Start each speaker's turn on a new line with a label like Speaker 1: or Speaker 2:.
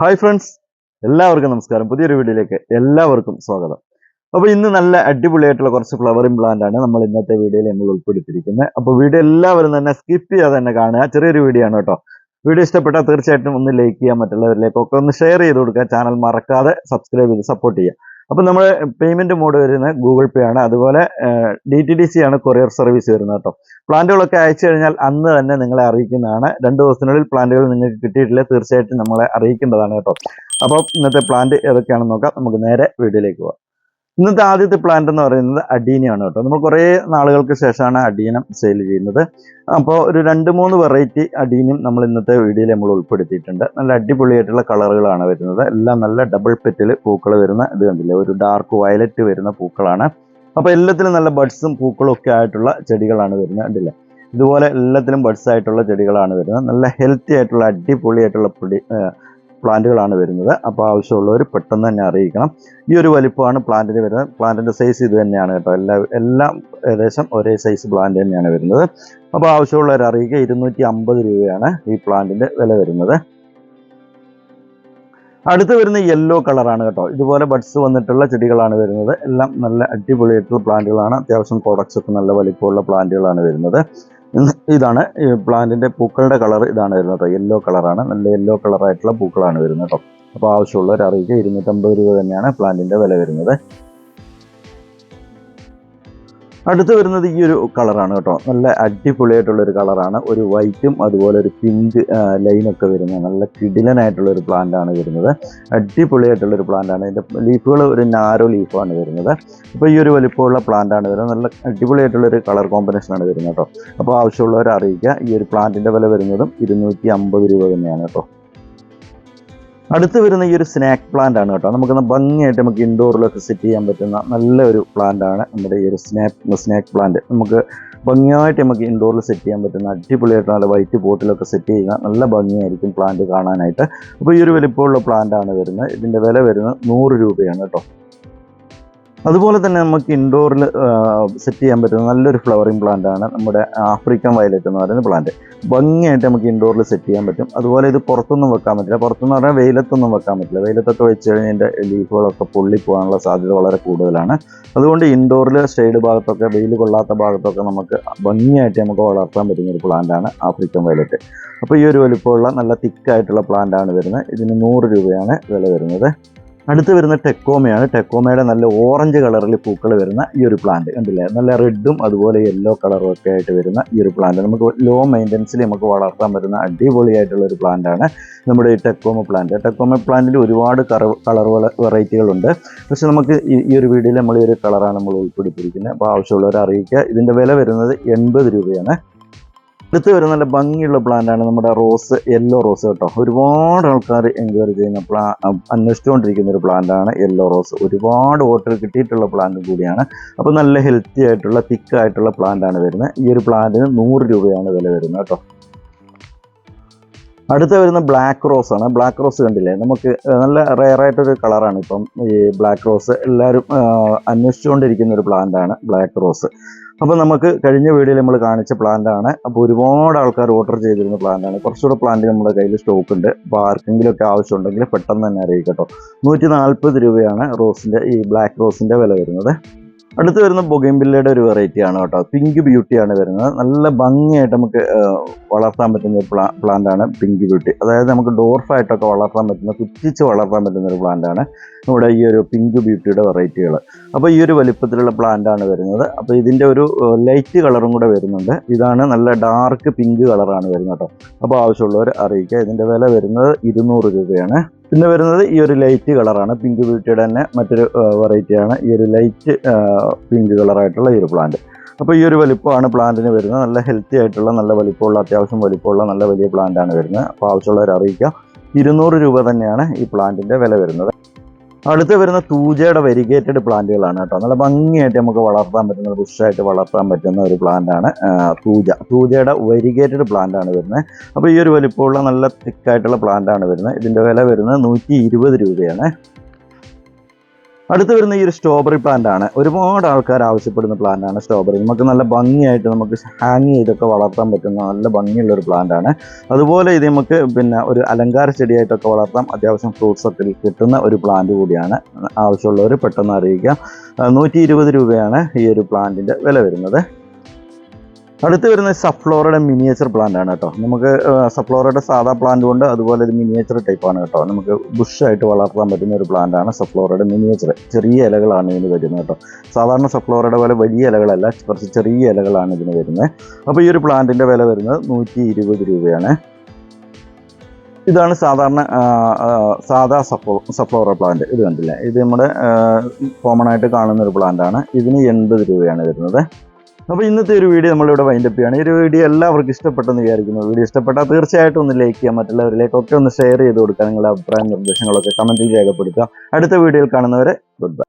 Speaker 1: Hi friends എല്ലാവർക്കും നമസ്കാരം. പുതിയൊരു വീഡിയോയിലേക്ക് എല്ലാവർക്കും സ്വാഗതം. അപ്പോൾ ഇന്ന് നല്ല അടിപൊളിയായിട്ടുള്ള കുറച്ച് ഫ്ലവറിംഗ് പ്ലാന്റ് ആണ് നമ്മൾ ഇന്നത്തെ വീഡിയോയിൽ നമ്മൾ ഉൾപ്പെടുത്തിയിരിക്കുന്നത്. അപ്പോൾ വീഡിയോ എല്ലാവരും തന്നെ സ്കിപ്പ് ചെയ്യാതെ തന്നെ കാണുക. ചെറിയൊരു വീഡിയോ ആണ് കേട്ടോ. വീഡിയോ ഇഷ്ടപ്പെട്ടാൽ തീർച്ചയായിട്ടും ഒന്ന് ലൈക്ക് ചെയ്യാൻ മറ്റുള്ളവരിലേക്കൊക്കെ ഒന്ന് ഷെയർ ചെയ്ത് കൊടുക്കുക. ചാനൽ മറക്കാതെ സബ്സ്ക്രൈബ് ചെയ്ത് സപ്പോർട്ട് ചെയ്യുക. അപ്പോൾ നമ്മൾ പേയ്മെന്റ് മോഡ് വരുന്നത് ഗൂഗിൾ പേ ആണ്. അതുപോലെ ഡി ടി ഡി സി ആണ് കൊറിയർ സർവീസ് വരുന്നത് കേട്ടോ. പ്ലാന്റുകളൊക്കെ അയച്ചു കഴിഞ്ഞാൽ അന്ന് തന്നെ നിങ്ങളെ അറിയിക്കുന്നതാണ്. രണ്ട് ദിവസത്തിനുള്ളിൽ പ്ലാന്റുകൾ നിങ്ങൾക്ക് കിട്ടിയിട്ടില്ല. തീർച്ചയായിട്ടും നമ്മളെ അറിയിക്കേണ്ടതാണ് കേട്ടോ. അപ്പോൾ ഇന്നത്തെ പ്ലാന്റ് ഏതൊക്കെയാണെന്ന് നോക്കാം. നമുക്ക് നേരെ വീഡിയോയിലേക്ക് പോകാം ഇന്നത്തെ ആദ്യത്തെ പ്ലാന്റ് എന്ന് പറയുന്നത് അഡീനയാണ് കേട്ടോ. നമ്മൾ കുറേ നാളുകൾക്ക് ശേഷമാണ് അഡീനം സെയിൽ ചെയ്യുന്നത്. അപ്പോൾ ഒരു രണ്ട് മൂന്ന് വെറൈറ്റി അഡീനും നമ്മൾ ഇന്നത്തെ വീഡിയോയിൽ നമ്മൾ ഉൾപ്പെടുത്തിയിട്ടുണ്ട്. നല്ല അടിപൊളിയായിട്ടുള്ള കളറുകളാണ് വരുന്നത്. എല്ലാം നല്ല ഡബിൾ പെറ്റിൽ പൂക്കൾ വരുന്ന ഇത് കണ്ടില്ലേ? ഒരു ഡാർക്ക് വയലറ്റ് വരുന്ന പൂക്കളാണ്. അപ്പോൾ എല്ലാത്തിലും നല്ല ബഡ്സും പൂക്കളും ഒക്കെ ആയിട്ടുള്ള ചെടികളാണ് വരുന്നത് കണ്ടില്ലേ? ഇതുപോലെ എല്ലാത്തിലും ബഡ്സ് ആയിട്ടുള്ള ചെടികളാണ് വരുന്നത്. നല്ല ഹെൽത്തി ആയിട്ടുള്ള അടിപൊളിയായിട്ടുള്ള പൊടി പ്ലാന്റുകളാണ് വരുന്നത്. അപ്പോൾ ആവശ്യമുള്ളവർ പെട്ടെന്ന് തന്നെ അറിയിക്കണം. ഈ ഒരു വലിപ്പമാണ് പ്ലാന്റിന് വരുന്നത്. പ്ലാന്റിന്റെ സൈസ് ഇത് തന്നെയാണ് കേട്ടോ. എല്ലാ എല്ലാം ഏകദേശം ഒരേ സൈസ് പ്ലാന്റ് തന്നെയാണ് വരുന്നത്. അപ്പോൾ ആവശ്യമുള്ളവർ അറിയിക്കുക. ഇരുന്നൂറ്റി അമ്പത് രൂപയാണ് ഈ പ്ലാന്റിന്റെ വില വരുന്നത്. അടുത്ത് വരുന്ന യെല്ലോ കളറാണ് കേട്ടോ. ഇതുപോലെ ബഡ്സ് വന്നിട്ടുള്ള ചെടികളാണ് വരുന്നത്. എല്ലാം നല്ല അടിപൊളിയായിട്ടുള്ള പ്ലാന്റുകളാണ്. അത്യാവശ്യം പ്രോഡക്ട്സ് ഒക്കെ നല്ല വലിപ്പമുള്ള പ്ലാന്റുകളാണ് വരുന്നത്. ഇതാണ് ഈ പ്ലാന്റിന്റെ പൂക്കളുടെ കളർ ഇതാണ് വരുന്നത് യെല്ലോ കളറാണ് നല്ല യെല്ലോ കളറായിട്ടുള്ള പൂക്കളാണ് വരുന്നത് കേട്ടോ. അപ്പോൾ ആവശ്യമുള്ളവർ അറിയിക്കുക. ഇരുന്നൂറ്റമ്പത് രൂപ തന്നെയാണ് പ്ലാന്റിന്റെ വില വരുന്നത്. അടുത്ത് വരുന്നത് ഈ ഒരു കളറാണ് കേട്ടോ. നല്ല അടിപൊളിയായിട്ടുള്ള ഒരു കളറാണ് ഒരു വൈറ്റും അതുപോലെ ഒരു പിങ്ക് ലൈനൊക്കെ വരുന്ന നല്ല കിടിലനായിട്ടുള്ള ഒരു പ്ലാന്റ് ആണ് വരുന്നത്. അടിപൊളിയായിട്ടുള്ള ഒരു പ്ലാന്റ് ആണ്. ഇതിന്റെ ലീഫുകൾ ഒരു നാരോ ലീഫാണ് വരുന്നത്. അപ്പോൾ ഈ ഒരു വലിപ്പമുള്ള പ്ലാന്റ് ആണ് വരുന്നത്. നല്ല അടിപൊളിയായിട്ടുള്ള ഒരു കളർ കോമ്പിനേഷനാണ് വരുന്നത് കേട്ടോ. അപ്പോൾ ആവശ്യമുള്ളവരെ അറിയിക്കുക. ഈ ഒരു പ്ലാന്റിന്റെ വില വരുന്നതും ഇരുന്നൂറ്റി അമ്പത് രൂപ തന്നെയാണ് കേട്ടോ. അടുത്ത് വരുന്ന ഈ ഒരു സ്നാക്ക് പ്ലാന്റ് ആണ് കേട്ടോ. നമുക്ക് ഭംഗിയായിട്ട് നമുക്ക് ഇൻഡോറിലൊക്കെ സെറ്റ് ചെയ്യാൻ പറ്റുന്ന നല്ല ഒരു പ്ലാന്റ് ആണ് നമ്മുടെ ഈ ഒരു സ്നാക്ക് സ്നാക്ക് പ്ലാന്റ് നമുക്ക് ഭംഗിയായിട്ട് നമുക്ക് ഇൻഡോറിൽ സെറ്റ് ചെയ്യാൻ പറ്റുന്ന അടിപൊളിയായിട്ട് നല്ല വൈറ്റ് പോട്ടിലൊക്കെ സെറ്റ് ചെയ്യുക നല്ല ഭംഗിയായിരിക്കും പ്ലാന്റ് കാണാനായിട്ട്. അപ്പോൾ ഈ ഒരു വലിപ്പമുള്ള പ്ലാന്റ് ആണ് വരുന്നത്. ഇതിന്റെ വില വരുന്നത് നൂറ് രൂപയാണ് കേട്ടോ. അതുപോലെ തന്നെ നമുക്ക് ഇൻഡോറിൽ സെറ്റ് ചെയ്യാൻ പറ്റുന്ന നല്ലൊരു ഫ്ലവറിങ് പ്ലാന്റ് ആണ് നമ്മുടെ ആഫ്രിക്കൻ വയലറ്റ് എന്ന് പറയുന്ന പ്ലാന്റ് ഭംഗിയായിട്ട് നമുക്ക് ഇൻഡോറിൽ സെറ്റ് ചെയ്യാൻ പറ്റും. അതുപോലെ ഇത് പുറത്തൊന്നും വെക്കാൻ പറ്റില്ല. പുറത്തെന്ന് പറഞ്ഞാൽ വെയിലത്തൊന്നും വെക്കാൻ പറ്റില്ല. വെയിലത്തൊക്കെ വെച്ച് കഴിഞ്ഞാൽ ഇതിന്റെ ലീഫുകളൊക്കെ പൊള്ളി പോകാനുള്ള സാധ്യത വളരെ കൂടുതലാണ്. അതുകൊണ്ട് ഇൻഡോറിൽ ഷെയ്ഡ് ഭാഗത്തൊക്കെ വെയിൽ കൊള്ളാത്ത ഭാഗത്തൊക്കെ നമുക്ക് ഭംഗിയായിട്ട് നമുക്ക് വളർത്താൻ പറ്റുന്ന ഒരു പ്ലാന്റ് ആണ് ആഫ്രിക്കൻ വയലറ്റ് അപ്പോൾ ഈ ഒരു വലിപ്പമുള്ള നല്ല തിക്കായിട്ടുള്ള പ്ലാന്റ് ആണ് വരുന്നത്. ഇതിന് നൂറ് രൂപയാണ് വില വരുന്നത്. അടുത്ത് വരുന്ന ടെക്കോമയാണ്. ടെക്കോമയുടെ നല്ല ഓറഞ്ച് കളറിൽ പൂക്കൾ വരുന്ന ഈ ഒരു പ്ലാന്റ് കണ്ടില്ലേ? നല്ല റെഡും അതുപോലെ യെല്ലോ കളറും ഒക്കെ ആയിട്ട് വരുന്ന ഈ ഒരു പ്ലാന്റ് നമുക്ക് ലോ മെയിന്റനൻസിൽ നമുക്ക് വളർത്താൻ പറ്റുന്ന അടിപൊളിയായിട്ടുള്ള ഒരു പ്ലാന്റാണ് നമ്മുടെ ഈ ടെക്കോമ പ്ലാന്റ് ടെക്കോമ പ്ലാന്റിൽ ഒരുപാട് കളർ കളർ വെറൈറ്റികളുണ്ട് പക്ഷെ നമുക്ക് ഈ- ഒരു വീഡിയോയിൽ നമ്മൾ ഈ ഒരു കളറാണ് നമ്മൾ ഉൾപ്പെടുത്തിയിരിക്കുന്നത്. അപ്പോൾ ആവശ്യമുള്ളവരെ അറിയിക്കുക. ഇതിന്റെ വില വരുന്നത് എൺപത് രൂപയാണ്. അടുത്ത് വരുന്ന നല്ല ഭംഗിയുള്ള പ്ലാന്റാണ് നമ്മുടെ റോസ് യെല്ലോ റോസ് കേട്ടോ. ഒരുപാട് ആൾക്കാർ എൻക്വയറി ചെയ്യുന്ന പ്ലാ അന്വേഷിച്ചുകൊണ്ടിരിക്കുന്ന ഒരു പ്ലാന്റാണ് യെല്ലോ റോസ് ഒരുപാട് വോട്ടർ കിട്ടിയിട്ടുള്ള പ്ലാന്റ് കൂടിയാണ്. അപ്പോൾ നല്ല ഹെൽത്തി ആയിട്ടുള്ള തിക്കായിട്ടുള്ള പ്ലാന്റ് ആണ് വരുന്നത്. ഈ ഒരു പ്ലാന്റിന് നൂറ് രൂപയാണ് വില വരുന്നത് കേട്ടോ. അടുത്ത വരുന്ന ബ്ലാക്ക് റോസ് ആണ്. ബ്ലാക്ക് റോസ് കണ്ടില്ലേ? നമുക്ക് നല്ല റെയർ ആയിട്ടൊരു കളറാണ് ഇപ്പം ഈ ബ്ലാക്ക് റോസ് എല്ലാവരും അന്വേഷിച്ചുകൊണ്ടിരിക്കുന്ന ഒരു പ്ലാന്റ് ആണ് ബ്ലാക്ക് റോസ് അപ്പോൾ നമുക്ക് കഴിഞ്ഞ വീഡിയോയിൽ നമ്മൾ കാണിച്ച പ്ലാന്റ് ആണ്. അപ്പോൾ ഒരുപാട് ആൾക്കാർ ഓർഡർ ചെയ്തിരുന്ന പ്ലാന്റാണ് കുറച്ചുകൂടെ പ്ലാന്റ് നമ്മുടെ കയ്യിൽ സ്റ്റോക്ക് ഉണ്ട്. അപ്പോൾ ആർക്കെങ്കിലും ഒക്കെ ആവശ്യമുണ്ടെങ്കിൽ പെട്ടെന്ന് തന്നെ അറിയിക്കട്ടോ. നൂറ്റി നാൽപ്പത് രൂപയാണ് റോസിന്റെ ഈ ബ്ലാക്ക് റോസിന്റെ വില വരുന്നത്. അടുത്ത് വരുന്ന ബൊഗൈൻബില്ലയുടെ ഒരു വെറൈറ്റി ആണ് കേട്ടോ. പിങ്ക് ബ്യൂട്ടിയാണ് വരുന്നത്. നല്ല ഭംഗിയായിട്ട് നമുക്ക് വളർത്താൻ പറ്റുന്ന ഒരു പ്ലാ പ്ലാന്റ് ആണ് പിങ്ക് ബ്യൂട്ടി അതായത് നമുക്ക് ഡോർഫായിട്ടൊക്കെ വളർത്താൻ പറ്റുന്ന കുറ്റിച്ച് വളർത്താൻ പറ്റുന്ന ഒരു പ്ലാന്റ് ആണ് നമ്മുടെ ഈ ഒരു പിങ്ക് ബ്യൂട്ടിയുടെ വെറൈറ്റികൾ അപ്പോൾ ഈ ഒരു വലിപ്പത്തിലുള്ള പ്ലാന്റ് ആണ് വരുന്നത്. അപ്പോൾ ഇതിന്റെ ഒരു ലൈറ്റ് കളറും കൂടെ വരുന്നുണ്ട്. ഇതാണ് നല്ല ഡാർക്ക് പിങ്ക് കളറാണ് വരുന്നത് കേട്ടോ. അപ്പോൾ ആവശ്യമുള്ളവർ അറിയിക്കുക. ഇതിന്റെ വില വരുന്നത് ഇരുന്നൂറ് രൂപയാണ്. പിന്നെ വരുന്നത് ഈ ഒരു ലൈറ്റ് കളറാണ് പിങ്ക് ബ്യൂട്ടിയുടെ തന്നെ മറ്റൊരു വെറൈറ്റിയാണ് ഈ ഒരു ലൈറ്റ് പിങ്ക് കളറായിട്ടുള്ള ഈ ഒരു പ്ലാന്റ് അപ്പോൾ ഈ ഒരു വലിപ്പമാണ് പ്ലാന്റിന് വരുന്നത്. നല്ല ഹെൽത്തി ആയിട്ടുള്ള നല്ല വലിപ്പമുള്ള അത്യാവശ്യം വലിപ്പമുള്ള നല്ല വലിയ പ്ലാന്റാണ് വരുന്നത്. അപ്പോൾ ആവശ്യമുള്ളവർ അറിയിക്കുക ഇരുന്നൂറ് രൂപ തന്നെയാണ് ഈ പ്ലാന്റിന്റെ വില വരുന്നത്. അടുത്ത് വരുന്ന തൂജയുടെ വെരിഗേറ്റഡ് പ്ലാന്റുകളാണ് കേട്ടോ. നല്ല ഭംഗിയായിട്ട് നമുക്ക് വളർത്താൻ പറ്റുന്ന ബുഷായിട്ട് വളർത്താൻ പറ്റുന്ന ഒരു പ്ലാന്റാണ് തൂജ. തൂജയുടെ വെരിഗേറ്റഡ് പ്ലാന്റ് ആണ് വരുന്നത്. അപ്പോൾ ഈ ഒരു വലിപ്പമുള്ള നല്ല തിക്കായിട്ടുള്ള പ്ലാന്റ് ആണ് വരുന്നത്. ഇതിന്റെ വില വരുന്നത് നൂറ്റി രൂപയാണ്. അടുത്ത് വരുന്ന ഈ ഒരു സ്ട്രോബെറി പ്ലാന്റ് ആണ്. ഒരുപാട് ആൾക്കാർ ആവശ്യപ്പെടുന്ന പ്ലാന്റ് ആണ് സ്ട്രോബെറി നമുക്ക് നല്ല ഭംഗിയായിട്ട് നമുക്ക് ഹാങ് ചെയ്തൊക്കെ വളർത്താൻ പറ്റുന്ന നല്ല ഭംഗിയുള്ള ഒരു പ്ലാന്റ് ആണ്. അതുപോലെ ഇത് നമുക്ക് പിന്നെ ഒരു അലങ്കാര ചെടിയായിട്ടൊക്കെ വളർത്താം. അത്യാവശ്യം ഫ്രൂട്ട്സ് ഒക്കെ കിട്ടുന്ന ഒരു പ്ലാന്റ് കൂടിയാണ്. ആവശ്യമുള്ളവർ പെട്ടെന്ന് അറിയിക്കാം. നൂറ്റി രൂപയാണ് ഈ ഒരു പ്ലാന്റിന്റെ വില വരുന്നത്. അടുത്ത് വരുന്നത് സഫ്ലോറയുടെ മിനിയേച്ചർ പ്ലാന്റ് ആണ് കേട്ടോ. നമുക്ക് സഫ്ലോറയുടെ സാധാ പ്ലാന്റ് കൊണ്ട് അതുപോലെ ഒരു മിനിയേച്ചർ ടൈപ്പ് ആണ് കേട്ടോ. നമുക്ക് ബുഷ് ആയിട്ട് വളർത്താൻ പറ്റുന്ന ഒരു പ്ലാന്റ് ആണ് സഫ്ലോറയുടെ മിനിയേച്ചർ ചെറിയ ഇലകളാണ് ഇതിന് വരുന്നത് കേട്ടോ. സാധാരണ സഫ്ലോറയുടെ പോലെ വലിയ ഇലകളല്ല കുറച്ച് ചെറിയ ഇലകളാണ് ഇതിന് വരുന്നത്. അപ്പോൾ ഈ ഒരു പ്ലാന്റിന്റെ വില വരുന്നത് നൂറ്റി ഇരുപത് രൂപയാണ്. ഇതാണ് സാധാരണ സാധാ സഫ്ലോ സഫ്ലോറ പ്ലാന്റ് ഇത് കണ്ടില്ലേ? ഇത് നമ്മുടെ കോമൺ ആയിട്ട് കാണുന്ന ഒരു പ്ലാന്റ് ആണ്. ഇതിന് എൺപത് രൂപയാണ് വരുന്നത്. അപ്പോൾ ഇന്നത്തെ ഒരു വീഡിയോ നമ്മളിവിടെ വൈൻഡപ്പ് ചെയ്യാണ്. ഈ ഒരു വീഡിയോ എല്ലാവർക്കും ഇഷ്ടപ്പെട്ടെന്ന് വിചാരിക്കുന്നു. വീഡിയോ ഇഷ്ടപ്പെട്ടാൽ തീർച്ചയായിട്ടും ഒന്ന് ലൈക്ക് ചെയ്യാം മറ്റുള്ളവരിലേക്കൊക്കെ ഒന്ന് ഷെയർ ചെയ്ത് കൊടുക്കുക. നിങ്ങളുടെ അഭിപ്രായ നിർദ്ദേശങ്ങളൊക്കെ കമന്റിൽ രേഖപ്പെടുത്തുക. അടുത്ത വീഡിയോയിൽ കാണുന്നവരെ ഗുഡ് ബൈ